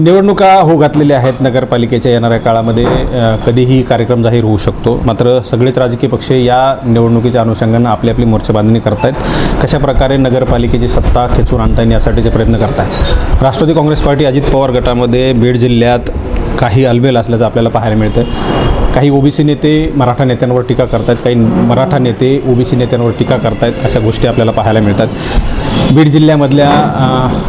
निवडणुका हो घातलेल्या आहेत नगरपालिकेच्या येणाऱ्या काळामध्ये. कधीही कार्यक्रम जाहीर होऊ शकतो. मात्र सगळेच राजकीय पक्ष या निवडणुकीच्या अनुषंगानं आपली आपली मोर्चा बांधणी करतायत. कशा प्रकारे नगरपालिकेची सत्ता खेचून आणता येईल यासाठीचे प्रयत्न करतायत. राष्ट्रवादी काँग्रेस पार्टी अजित पवार गटामध्ये बीड जिल्ह्यात काही अलबेल असल्याचं आपल्याला पाहायला मिळतं काही ओबीसी नेते मराठा नेत्यांवर टीका करतायत काही मराठा नेते ओबीसी नेत्यांवर टीका करतायत अशा गोष्टी आपल्याला पाहायला मिळतात. बीड जिल्ह्यामधल्या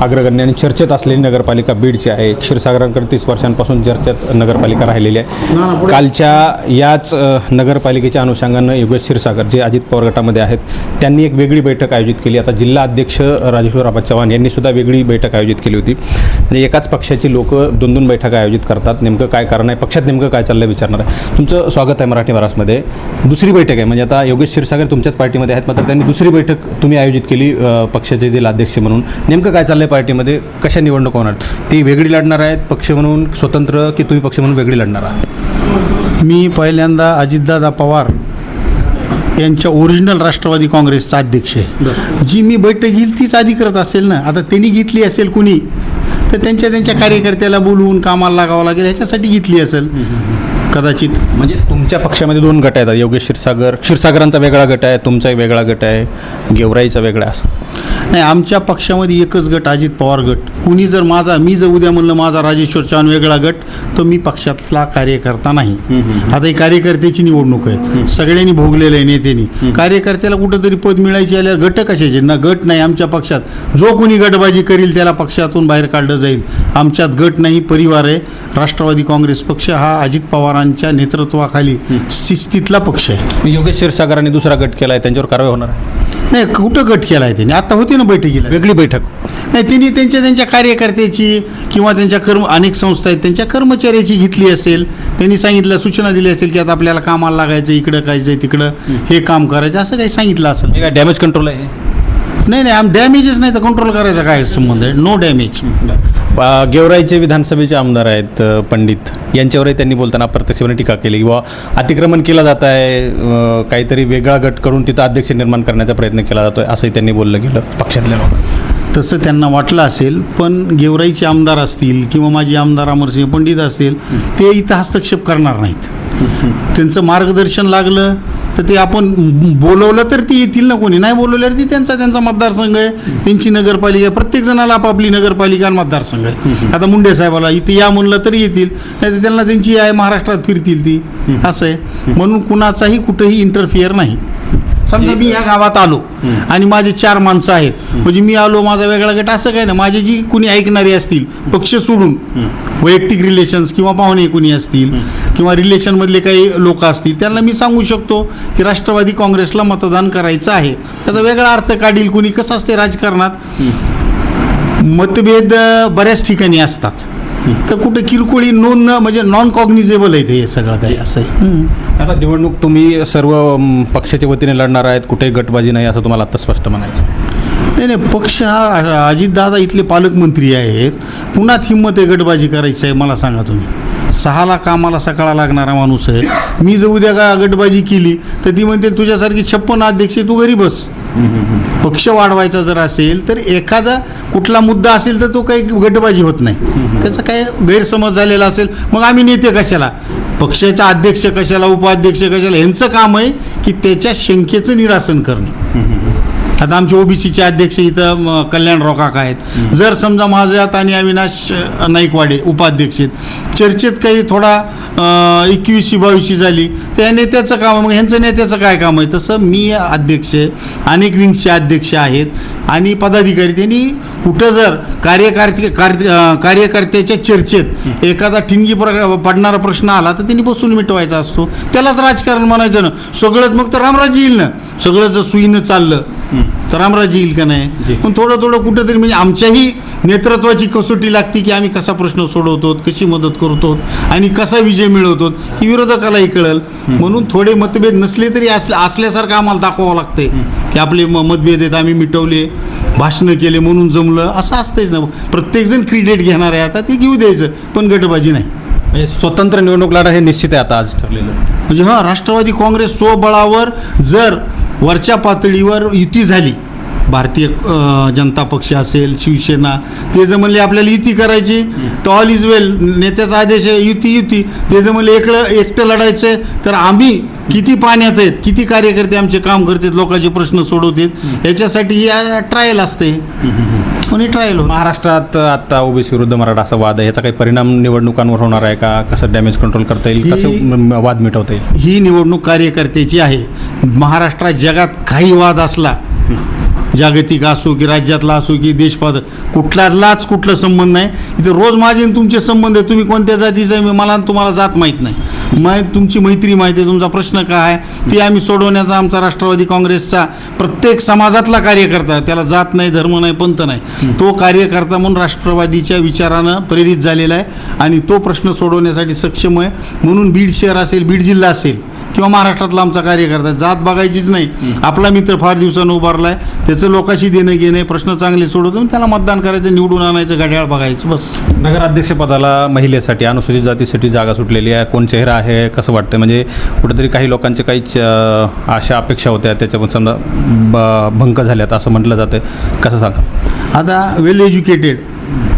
अग्रगण्य आणि चर्चेत असलेली नगरपालिका बीडची आहे क्षीरसागरांकडे तीस वर्षांपासून चर्चेत नगरपालिका राहिलेली आहे. कालच्या याच नगरपालिकेच्या अनुषंगानं योगेश क्षीरसागर जे अजित पवार गटामध्ये आहेत त्यांनी एक वेगळी बैठक आयोजित केली. आता जिल्हा अध्यक्ष राजेश्वर चव्हाण यांनी सुद्धा वेगळी बैठक आयोजित केली होती. म्हणजे एकाच पक्षाची लोक दोन दोन बैठका आयोजित करतात. नेमकं काय कारण आहे? पक्षात नेमकं काय चाललं विचारणार आहे? तुमचं स्वागत आहे मराठी महाराजमध्ये दुसरी बैठक आहे म्हणजे आता योगेश क्षीरसागर तुमच्याच पार्टीमध्ये आहेत मात्र त्यांनी दुसरी बैठक तुम्ही आयोजित केली पक्षाचे जिल्हा अध्यक्ष म्हणून. नेमकं काय चाललं आहे पार्टीमध्ये? कशा निवडणूक होणार? ती वेगळी लढणार आहेत पक्ष म्हणून स्वतंत्र की तुम्ही पक्ष म्हणून वेगळी लढणार आहात? मी पहिल्यांदा अजितदादा पवार यांच्या ओरिजिनल राष्ट्रवादी काँग्रेसचा अध्यक्ष आहे. जी मी बैठक घेईल तीच अधिकृत असेल ना? आता त्यांनी घेतली असेल कुणी तर त्यांच्या त्यांच्या कार्यकर्त्याला बोलवून कामाला लागावं लागेल ह्याच्यासाठी घेतली असेल. कदाचित. म्हणजे तुमच्या पक्षामध्ये दोन गट आहेत. योगेश क्षीरसागर क्षीरसागरांचा वेगळा गट आहे तुमचा एक वेगळा गट आहे गेवराईचा वेगळा आहे असं. नाही आमच्या पक्षामध्ये एकच गट अजित पवार गट. कुणी जर माझा मी जर उद्या म्हणलं माझा राजेश्वर चव्हाण वेगळा गट तर मी पक्षातला कार्यकर्ता नाही. आता ही कार्यकर्त्याची निवडणूक आहे. सगळ्यांनी भोगलेलं आहे नेत्यांनी. कार्यकर्त्याला कुठंतरी पद मिळायची आल्यावर गट कशाचे ना गट नाही आमच्या पक्षात. जो कोणी गटबाजी करील त्याला पक्षातून बाहेर काढलं जाईल. आमच्यात गट नाही परिवार आहे. राष्ट्रवादी काँग्रेस पक्ष हा अजित पवारांच्या नेतृत्वाखाली शिस्तीतला पक्ष आहे. योगेश क्षीरसागरांनी दुसरा गट केला आहे त्यांच्यावर कारवाई होणार आहे? नाही कुठं गट केला आहे त्यांनी? आता होती ना बैठकीला. वेगळी बैठक. नाही त्यांनी त्यांच्या त्यांच्या कार्यकर्त्याची किंवा त्यांच्या कर्म अनेक संस्था आहेत त्यांच्या कर्मचाऱ्याची घेतली असेल. त्यांनी सांगितलं सूचना दिली असेल की आता आपल्याला कामाला लागायचं इकडं कायचं तिकडं हे काम करायचं असं काही सांगितलं असेल. काय डॅमेज कंट्रोल आहे नाही नाही आम डॅमेजच नाही तर कंट्रोल करायचा काय संबंध आहे? नो डॅमेज अ, गेवराईचे विधानसभेचे आमदार आहेत अ, पंडित. यांच्यावरही त्यांनी बोलताना अप्रत्यक्षपणे टीका केली किंवा अतिक्रमण केलं जात आहे अ, काहीतरी वेगळा गट करून तिथं अध्यक्ष निर्माण करण्याचा प्रयत्न केला जातोय असंही त्यांनी बोललं गेलं पक्षातल्या लोकांना. तसं त्यांना वाटलं असेल पण गेवराईचे आमदार असतील किंवा माझे आमदार अमरसिंह पंडित असतील ते इथं हस्तक्षेप करणार नाहीत. त्यांचं मार्गदर्शन लागलं तर ते आपण बोलवलं तर ती येतील ना कोणी? नाही बोलवल्यावर ती त्यांचा त्यांचा मतदारसंघ आहे. त्यांची नगरपालिका. प्रत्येक जणाला आपापली नगरपालिका आणि मतदारसंघ आहे. आता मुंडे साहेबाला इथे या म्हणलं तरी येतील. नाही तर त्यांना त्यांची आहे महाराष्ट्रात फिरतील ती. असं आहे. म्हणून कुणाचाही कुठंही इंटरफिअर नाही. समजा मी ह्या गावात आलो आणि माझे चार माणसं आहेत. म्हणजे मी आलो माझा वेगळा गट असं काय ना माझे जी कुणी ऐकणारे असतील पक्ष सोडून वैयक्तिक रिलेशन्स किंवा पाहुणे कुणी असतील किंवा रिलेशनमधले काही लोक असतील त्यांना मी सांगू शकतो की राष्ट्रवादी काँग्रेसला मतदान करायचं आहे. त्याचा वेगळा अर्थ काढील कुणी. कसं असते राजकारणात? मतभेद बऱ्याच ठिकाणी असतात. तर कुठे किरकोळी नोंद न- म्हणजे नॉन कॉग्निझेबल आहे ते हे सगळं काही असं आहे. आता निवडणूक तुम्ही सर्व पक्षाच्या वतीने लढणार आहेत. कुठेही गटबाजी नाही असं तुम्हाला आता स्पष्ट म्हणायचं नाही नाही पक्ष हा अजितदादा इथले पालकमंत्री आहेत. पुन्हा हिंमत आहे गटबाजी करायची आहे मला सांगा तुम्ही. सहाला कामाला सकाळा लागणारा माणूस आहे. मी जर उद्या का गटबाजी केली तर ती म्हणते तुझ्यासारखी छप्पन अध्यक्ष आहे, तू घरी बस. पक्ष वाढवायचा जर असेल तर एखादा कुठला मुद्दा असेल तर तो काही गटबाजी होत नाही. त्याचा काय गैरसमज झालेला असेल मग आम्ही नेते कशाला? पक्षाचा अध्यक्ष कशाला उपाध्यक्ष कशाला? यांचं काम आहे की त्याच्या शंकेचं निरासन करणे. आता आमचे ओबीसीचे अध्यक्ष इथं म, कल्याण रोकाक आहेत. जर समजा माझ्यात आणि अविनाश नाईकवाडे उपाध्यक्ष आहेत. चर्चेत काही थोडा एकवीसशी बावीसशी झाली तर या नेत्याचं काम. मग ह्यांचं नेत्याचं काय काम आहे? तसं मी अध्यक्ष अनेक विंगचे अध्यक्ष आहेत आणि पदाधिकारी. त्यांनी कुठं जर कार्यकर्ते कार्यकर्त्याच्या चर्चेत एखादा ठिणगी प्र पडणारा प्रश्न आला तर त्यांनी बसून मिटवायचा असतो. त्यालाच राजकारण म्हणायचं ना. सगळंच मग तर रामराज्य येईल ना. सगळं जर सुईनं चाललं तर येईल का. नाही? पण थोडं थोडं कुठंतरी म्हणजे आमच्याही नेतृत्वाची कसोटी लागते की आम्ही कसा प्रश्न सोडवतो कशी मदत करतो आणि कसा विजय मिळवतो ही विरोधकालाही कळेल. म्हणून थोडे मतभेद नसले तरी असल्या असल्यासारखं आम्हाला दाखवावं लागतंय. की आपले मतभेद आहेत आम्ही मिटवले भाषणं केले म्हणून जमलं असं असतंच ना. प्रत्येकजण क्रेडिट घेणार आहे आता ते घेऊ द्यायचं पण गटबाजी नाही. म्हणजे स्वतंत्र निवडणूक लढा हे निश्चित आहे आता आज ठरलेलं. म्हणजे हां राष्ट्रवादी काँग्रेस स्वबळावर जर वरच्या पातळीवर युती झाली. भारतीय जनता पक्ष असेल शिवसेना ते जर म्हणले आपल्याला युती करायची तर ऑल इज वेल नेत्याचा आदेश आहे युती युती. ते जर म्हणले एकलं एकटं लढायचं आहे तर आम्ही किती पाण्यात आहेत किती कार्यकर्ते आमचे काम करतात लोकांचे प्रश्न सोडवतात याच्यासाठी ही ट्रायल असते. कोणी ट्रायल होत? महाराष्ट्रात आता ओबीसी विरुद्ध मराठा असा वाद आहे याचा काही परिणाम निवडणुकांवर होणार आहे का? कसं डॅमेज कंट्रोल करता येईल? कसं वाद मिटवता येईल? ही निवडणूक कार्यकर्त्याची आहे. महाराष्ट्रात जगात काही वाद असला जागतिक असो की राज्यातला असो की देशपात कुठल्यालाच कुठलं संबंध नाही. इथं रोज माझे तुमचे संबंध आहे तुम्ही कोणत्या जातीचा आहे मी- मला आणि तुम्हाला जात माहीत नाही. मग तुमची मैत्री माहिती आहे तुमचा प्रश्न काय आहे ते आम्ही सोडवण्याचा आमचा राष्ट्रवादी काँग्रेसचा प्रत्येक समाजातला कार्यकर्ता त्याला जात नाही धर्म नाही पंथ नाही. तो कार्यकर्ता म्हणून राष्ट्रवादीच्या विचारानं प्रेरित झालेला आहे आणि तो प्रश्न सोडवण्यासाठी सक्षम आहे. म्हणून बीड शहर असेल बीड जिल्हा असेल किंवा महाराष्ट्रातला आमचा कार्यकर्ता जात बघायचीच नाही. आपला मित्र फार दिवसानं उभारला आहे त्याचं लोकांशी देणं घेणं प्रश्न चांगले सोडवतो त्याला मतदान करायचं निवडून आणायचं घड्याळ बगायचं बस. नगराध्यक्षपदाला महिलेसाठी अनुसूचित जातीसाठी जागा सुटलेली आहे. कोण चेहरा आहे कसं वाटतं म्हणजे कुठेतरी काही लोकांचे काही आशा अपेक्षा होत्या. त्याच्यामध्ये समजा ब- भंग झाल्यात असं म्हटलं जातं कसं सांगा आता वेल एज्युकेटेड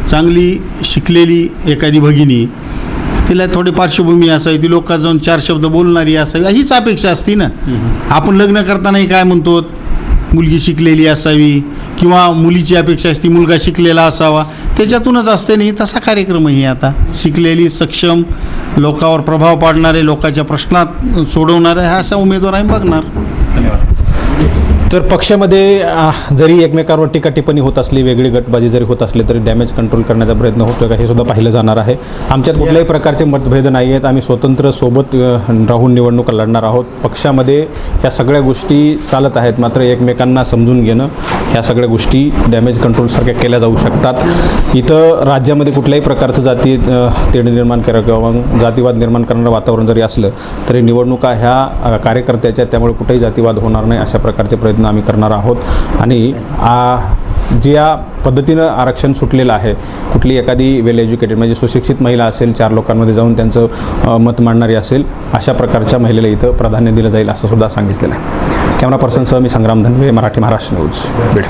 चांगली शिकलेली एखादी भगिनी तिला थोडी पार्श्वभूमी असावी ती लोकांत जाऊन चार शब्द बोलणारी असावी हीच अपेक्षा असती ना. आपण लग्न करतानाही काय म्हणतो? मुलगी शिकलेली असावी किंवा मुलीची अपेक्षा असते मुलगा शिकलेला असावा. त्याच्यातूनच असते नाही तसा कार्यक्रम आहे आता. शिकलेली सक्षम लोकांवर प्रभाव पाडणारे लोकांच्या प्रश्नात सोडवणारे हा असा उमेदवार आम्ही बघणार. धन्यवाद. तर पक्षामध्ये जरी एकमेकांवर टीका टिप्पणी होत असली वेगळी गटबाजी जरी होत असली तरी डॅमेज कंट्रोल करण्याचा प्रयत्न होतो का हे सुद्धा पाहिलं जाणार आहे. आमच्यात कुठल्याही प्रकारचे मतभेद नाही आहेत. आम्ही स्वतंत्र सोबत राहून निवडणुका लढणार आहोत. पक्षामध्ये ह्या सगळ्या गोष्टी चालत आहेत. मात्र एकमेकांना समजून घेणं ह्या सगळ्या गोष्टी डॅमेज कंट्रोलसारख्या केल्या जाऊ शकतात. इथं राज्यामध्ये कुठल्याही प्रकारचं जाती तेढ निर्माण करा किंवा मग जातीवाद निर्माण करणारं वातावरण जरी असलं तरी निवडणुका ह्या कार्यकर्त्याच्या त्यामुळे कुठेही जातीवाद होणार नाही अशा प्रकारचे प्रयत्न आम्ही करणार आहोत. आणि आ, ज्या पद्धतीनं आरक्षण सुटलेलं आहे कुठली एखादी वेल एज्युकेटेड म्हणजे सुशिक्षित महिला असेल चार लोकांमध्ये जाऊन त्यांचं मत मांडणारी असेल अशा प्रकारच्या महिलेला इथं प्राधान्य दिलं जाईल असं सुद्धा सांगितलेलं आहे. कॅमेरा पर्सनसह मी संग्राम धनवे मराठी महाराष्ट्र न्यूज बीड